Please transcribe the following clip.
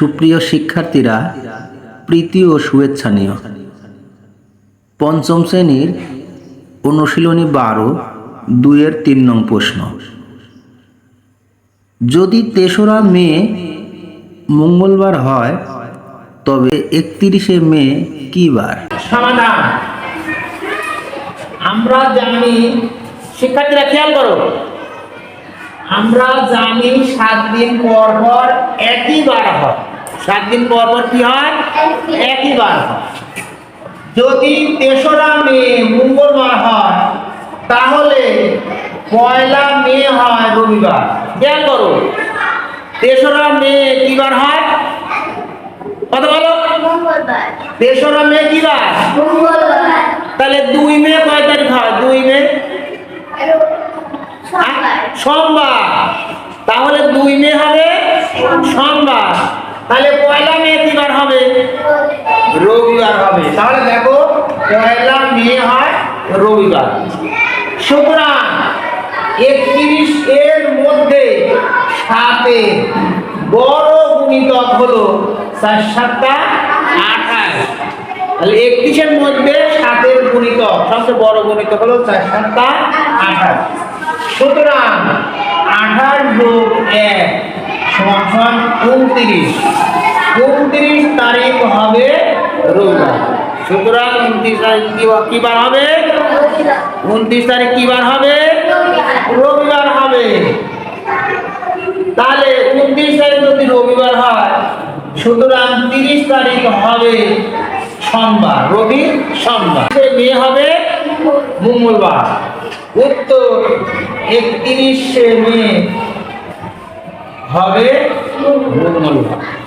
সুপ্রিয় শিক্ষার্থীরা, প্রীতি ও শুভেচ্ছা নিও। পঞ্চম শ্রেণির অনুশীলনী বারো, দুইয়ের তিন নং প্রশ্ন। যদি তেসরা মে মঙ্গলবার হয়, তবে একত্রিশে মে কি বার? আমরা জানি, শিক্ষার্থীরা খেয়াল করো আমরা জানি সাত দিন পর পর একই বার হয়। সাত দিন পর পর কি হয়? একই বার হয়। যদি তেসরা মে মঙ্গলবার হয় তাহলে পয়লা মে হয় রবিবার। খেয়াল করো তেসরা মে কি বার হয়? কত বলো। তেসরা মে কি বার তাহলে দুই মে কয় তারিখ হয়? দুই মে সোমবার তাহলে দুই মে হবে সোমবার তাহলে পয়লা মে কি বার হবে? রবিবার হবে। তাহলে দেখো, পয়লা মে হয় রবিবার। সুতরাং একত্রিশ এর মধ্যে সাতে বড় গুণিতক হলো চার সাতটা আঠাশ। তাহলে একত্রিশের মধ্যে সাতের গুণিতক, সবচেয়ে বড় গুণিতক হলো চার সাতটা আঠাশ। সুতরাং আঠাশ যোগ এক সমান উনত্রিশ। উনত্রিশ তারিখ হবে রবিবার। সুতরাং উনত্রিশ তারিখ কি- বার হবে? উনত্রিশ তারিখ কি বার হবে? রবিবার হবে। তাহলে উনত্রিশ তারিখ যদি রবিবার হয়, সুতরাং তিরিশ তারিখ হবে সোমবার, রবি সোমবার। সে মে হবে মঙ্গলবার। উত্তর একত্রিশে মে হবে মঙ্গলবার